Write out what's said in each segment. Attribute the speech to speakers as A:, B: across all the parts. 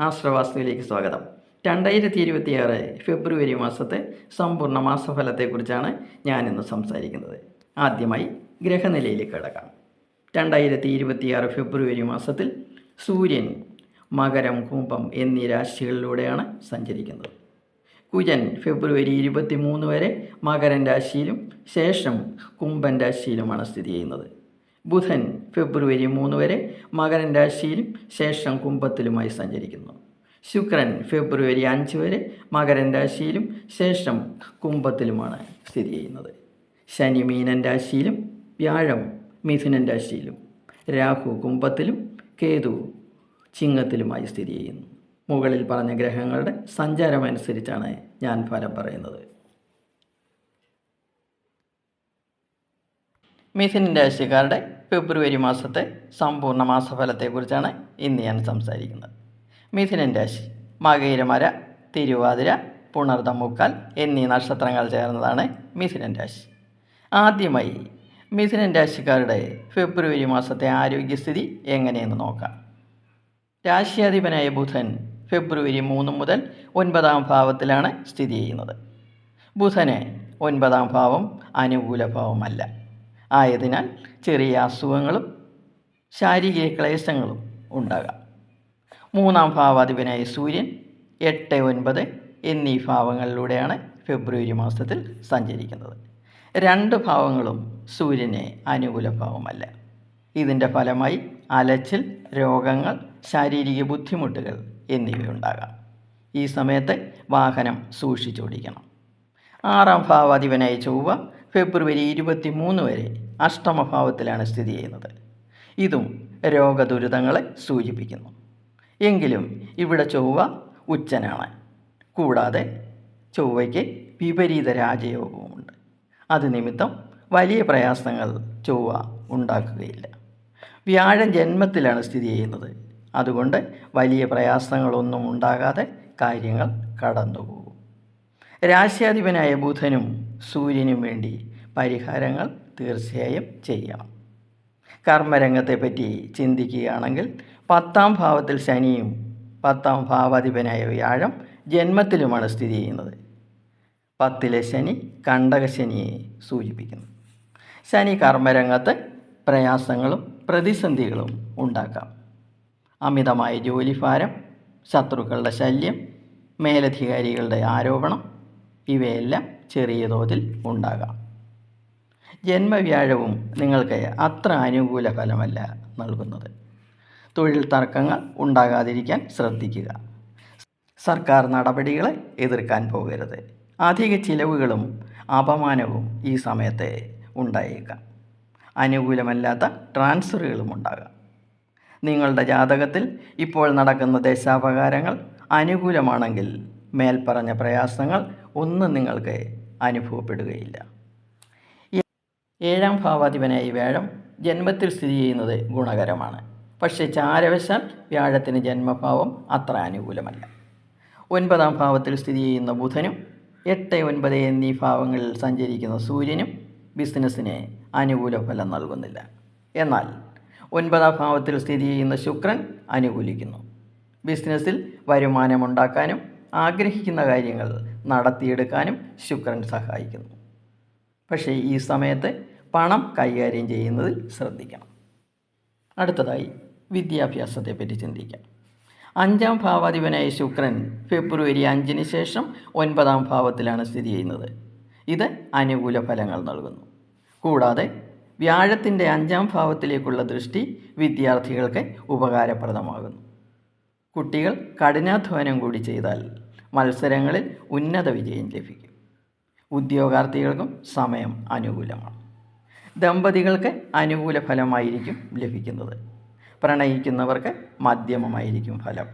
A: ആശ്രവാസ്തുവിലേക്ക് സ്വാഗതം. രണ്ടായിരത്തി ഇരുപത്തിയാറ് ഫെബ്രുവരി മാസത്തെ സമ്പൂർണ മാസഫലത്തെക്കുറിച്ചാണ് ഞാനിന്ന് സംസാരിക്കുന്നത്. ആദ്യമായി ഗ്രഹനിലയിലേക്ക് കിടക്കാം. രണ്ടായിരത്തി ഇരുപത്തിയാറ് ഫെബ്രുവരി മാസത്തിൽ സൂര്യൻ മകരം കുംഭം എന്നീ രാശികളിലൂടെയാണ് സഞ്ചരിക്കുന്നത്. കുജൻ ഫെബ്രുവരി ഇരുപത്തി മൂന്ന് വരെ മകരൻ രാശിയിലും ശേഷം കുംഭൻ രാശിയിലുമാണ് സ്ഥിതി ചെയ്യുന്നത്. ബുധൻ ഫെബ്രുവരി മൂന്ന് വരെ മകരൻ രാശിയിലും ശേഷം കുംഭത്തിലുമായി സഞ്ചരിക്കുന്നു. ശുക്രൻ ഫെബ്രുവരി അഞ്ച് വരെ മകരൻ രാശിയിലും ശേഷം കുംഭത്തിലുമാണ് സ്ഥിതി ചെയ്യുന്നത്. ശനി മീനൻ രാശിയിലും വ്യാഴം മിഥുനൻ രാശിയിലും രാഹു കുംഭത്തിലും കേതു ചിങ്ങത്തിലുമായി സ്ഥിതി ചെയ്യുന്നു. മുകളിൽ പറഞ്ഞ ഗ്രഹങ്ങളുടെ സഞ്ചാരമനുസരിച്ചാണ് ഞാൻ ഫലം പറയുന്നത്. മിഥുൻ രാശിക്കാരുടെ ഫെബ്രുവരി മാസത്തെ സമ്പൂർണ മാസഫലത്തെക്കുറിച്ചാണ് ഇന്ന് ഞാൻ സംസാരിക്കുന്നത്. മിഥുനൻ രാശി മകയിരമര തിരുവാതിര പുണർദമുക്കാൽ എന്നീ നക്ഷത്രങ്ങൾ ചേർന്നതാണ് മിഥുനൻ രാശി. ആദ്യമായി മിഥുനൻ രാശിക്കാരുടെ ഫെബ്രുവരി മാസത്തെ ആരോഗ്യസ്ഥിതി എങ്ങനെയെന്ന് നോക്കാം. രാശിയാധിപനായ ബുധൻ ഫെബ്രുവരി മൂന്ന് മുതൽ ഒൻപതാം ഭാവത്തിലാണ് സ്ഥിതി ചെയ്യുന്നത്. ബുധന് ഒൻപതാം ഭാവം അനുകൂല ഭാവമല്ല ആയതിനാൽ ചെറിയ അസുഖങ്ങളും ശാരീരിക ക്ലേശങ്ങളും ഉണ്ടാകാം. മൂന്നാം ഭാവാധിപനായ സൂര്യൻ എട്ട് ഒൻപത് എന്നീ ഭാവങ്ങളിലൂടെയാണ് ഫെബ്രുവരി മാസത്തിൽ സഞ്ചരിക്കുന്നത്. രണ്ട് ഭാവങ്ങളും സൂര്യനെ അനുകൂല ഭാവമല്ല. ഇതിന്റെ ഫലമായി അലച്ചിൽ രോഗങ്ങൾ ശാരീരിക ബുദ്ധിമുട്ടുകൾ എന്നിവയുണ്ടാകാം. ഈ സമയത്ത് വാഹനം സൂക്ഷിച്ചോടിക്കണം ആറാം ഭാവാധിപനായ ചൊവ്വ ഫെബ്രുവരി ഇരുപത്തി മൂന്ന് വരെ അഷ്ടമഭാവത്തിലാണ് സ്ഥിതി ചെയ്യുന്നത്. ഇതും രോഗദുരിതങ്ങളെ സൂചിപ്പിക്കുന്നു. എങ്കിലും ഇവിടെ ചൊവ്വ ഉച്ചനാണ്. കൂടാതെ ചൊവ്വയ്ക്ക് വിപരീത രാജയോഗവുമുണ്ട്. അത് നിമിത്തം വലിയ പ്രയാസങ്ങൾ ചൊവ്വ ഉണ്ടാക്കുകയില്ല. വ്യാഴം ജന്മത്തിലാണ് സ്ഥിതി ചെയ്യുന്നത്. അതുകൊണ്ട് വലിയ പ്രയാസങ്ങളൊന്നും ഉണ്ടാകാതെ കാര്യങ്ങൾ കടന്നുപോകും. രാശ്യാധിപനായ ബുധനും സൂര്യനും വേണ്ടി പരിഹാരങ്ങൾ തീർച്ചയായും ചെയ്യണം കർമ്മരംഗത്തെപ്പറ്റി ചിന്തിക്കുകയാണെങ്കിൽ പത്താം ഭാവത്തിൽ ശനിയും പത്താം ഭാവാധിപനായ വ്യാഴം ജന്മത്തിലുമാണ് സ്ഥിതി ചെയ്യുന്നത്. പത്തിലെ ശനി കണ്ടകശനിയെ സൂചിപ്പിക്കുന്നു. ശനി കർമ്മരംഗത്ത് പ്രയാസങ്ങളും പ്രതിസന്ധികളും ഉണ്ടാക്കാം. അമിതമായ ജോലിഭാരം ശത്രുക്കളുടെ ശല്യം മേലധികാരികളുടെ ആരോപണം ഇവയെല്ലാം ചെറിയ തോതിൽ ഉണ്ടാകാം. ജന്മവ്യാഴവും നിങ്ങൾക്ക് അത്ര അനുകൂല ഫലമല്ല നൽകുന്നത്. തൊഴിൽ തർക്കങ്ങൾ ഉണ്ടാകാതിരിക്കാൻ ശ്രദ്ധിക്കുക. സർക്കാർ നടപടികളെ എതിർക്കാൻ പോകരുത്. അധിക ചിലവുകളും അപമാനവും ഈ സമയത്ത് ഉണ്ടായേക്കാം. അനുകൂലമല്ലാത്ത ട്രാൻസ്ഫറുകളും ഉണ്ടാകാം. നിങ്ങളുടെ ജാതകത്തിൽ ഇപ്പോൾ നടക്കുന്ന ദശാപകാരങ്ങൾ അനുകൂലമാണെങ്കിൽ മേൽപ്പറഞ്ഞ പ്രയാസങ്ങൾ ഒന്നും നിങ്ങൾക്ക് അനുഭവപ്പെടുകയില്ല. ഏഴാം ഭാവാധിപനായി വ്യാഴം ജന്മത്തിൽ സ്ഥിതി ചെയ്യുന്നത് ഗുണകരമാണ്. പക്ഷേ ചാരവശാൽ വ്യാഴത്തിന് ജന്മഭാവം അത്ര അനുകൂലമല്ല. ഒൻപതാം ഭാവത്തിൽ സ്ഥിതി ചെയ്യുന്ന ബുധനും എട്ട് ഒൻപത് എന്നീ ഭാവങ്ങളിൽ സഞ്ചരിക്കുന്ന സൂര്യനും ബിസിനസ്സിന് അനുകൂല ഫലം നൽകുന്നില്ല. എന്നാൽ ഒൻപതാം ഭാവത്തിൽ സ്ഥിതി ചെയ്യുന്ന ശുക്രൻ അനുകൂലിക്കുന്നു. ബിസിനസ്സിൽ വരുമാനമുണ്ടാക്കാനും ആഗ്രഹിക്കുന്ന കാര്യങ്ങൾ നടത്തിയെടുക്കാനും ശുക്രൻ സഹായിക്കുന്നു. പക്ഷേ ഈ സമയത്ത് പണം കൈകാര്യം ചെയ്യുന്നതിൽ ശ്രദ്ധിക്കണം. അടുത്തതായി വിദ്യാഭ്യാസത്തെപ്പറ്റി ചിന്തിക്കാം. അഞ്ചാം ഭാവാധിപനായ ശുക്രൻ ഫെബ്രുവരി അഞ്ചിന് ശേഷം ഒൻപതാം ഭാവത്തിലാണ് സ്ഥിതി ചെയ്യുന്നത്. ഇത് അനുകൂല ഫലങ്ങൾ നൽകുന്നു. കൂടാതെ വ്യാഴത്തിന്റെ അഞ്ചാം ഭാവത്തിലേക്കുള്ള ദൃഷ്ടി വിദ്യാർത്ഥികൾക്ക് ഉപകാരപ്രദമാകുന്നു. കുട്ടികൾ കഠിനാധ്വാനം കൂടി ചെയ്താൽ മത്സരങ്ങളിൽ ഉന്നത വിജയം ലഭിക്കും. ഉദ്യോഗാർത്ഥികൾക്കും സമയം അനുകൂലമാണ്. ദമ്പതികൾക്ക് അനുകൂല ഫലമായിരിക്കും ലഭിക്കുന്നത്. പ്രണയിക്കുന്നവർക്ക് മധ്യമമായിരിക്കും ഫലം.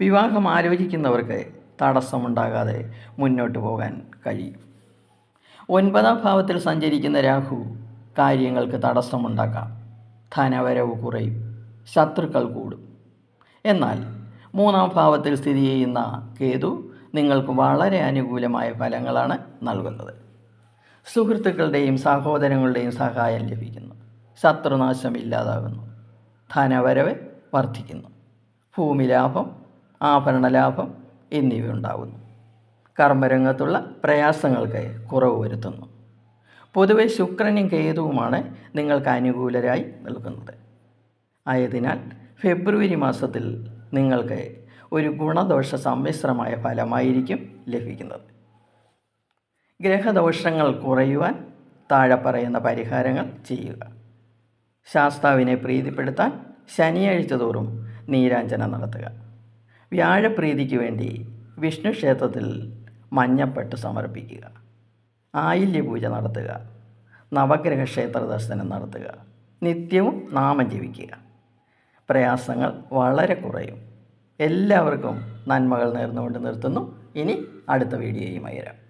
A: വിവാഹം ആലോചിക്കുന്നവർക്ക് തടസ്സമുണ്ടാകാതെ മുന്നോട്ട് പോകാൻ കഴിയും. ഒൻപതാം ഭാവത്തിൽ സഞ്ചരിക്കുന്ന രാഹു കാര്യങ്ങൾക്ക് തടസ്സമുണ്ടാക്കാം. ധനവരവ് കുറയും. ശത്രുക്കൾ കൂടും. എന്നാൽ മൂന്നാം ഭാവത്തിൽ സ്ഥിതി ചെയ്യുന്ന കേതു നിങ്ങൾക്ക് വളരെ അനുകൂലമായ ഫലങ്ങളാണ് നൽകുന്നത്. സുഹൃത്തുക്കളുടെയും സഹോദരങ്ങളുടെയും സഹായം ലഭിക്കുന്നു. ശത്രുനാശം ഇല്ലാതാകുന്നു. ധനവരവ് വർദ്ധിക്കുന്നു. ഭൂമി ലാഭം ആഭരണ ലാഭം എന്നിവ ഉണ്ടാകുന്നു. കർമ്മരംഗത്തുള്ള പ്രയാസങ്ങൾക്ക് കുറവ് വരുത്തുന്നു. പൊതുവെ ശുക്രനും കേതുവുമാണ് നിങ്ങൾക്ക് അനുകൂലരായി നിൽക്കുന്നത്. ആയതിനാൽ ഫെബ്രുവരി മാസത്തിൽ നിങ്ങൾക്ക് ഒരു ഗുണദോഷ സമ്മിശ്രമായ ഫലമായിരിക്കും ലഭിക്കുന്നത്. ഗ്രഹദോഷങ്ങൾ കുറയുവാൻ താഴെ പറയുന്ന പരിഹാരങ്ങൾ ചെയ്യുക. ശാസ്താവിനെ പ്രീതിപ്പെടുത്താൻ ശനിയാഴ്ച തോറും നീരാഞ്ജനം നടത്തുക. വ്യാഴപ്രീതിക്ക് വേണ്ടി വിഷ്ണു ക്ഷേത്രത്തിൽ മഞ്ഞപ്പെട്ട് സമർപ്പിക്കുക. ആയില്യപൂജ നടത്തുക. നവഗ്രഹ ക്ഷേത്ര ദർശനം നടത്തുക. നിത്യവും നാമം ജപിക്കുക. പ്രയാസങ്ങൾ വളരെ കുറയും. എല്ലാവർക്കും നന്മകൾ നേർന്നുകൊണ്ട് നിർത്തുന്നു. ഇനി അടുത്ത വീഡിയോയുമായി വരാം.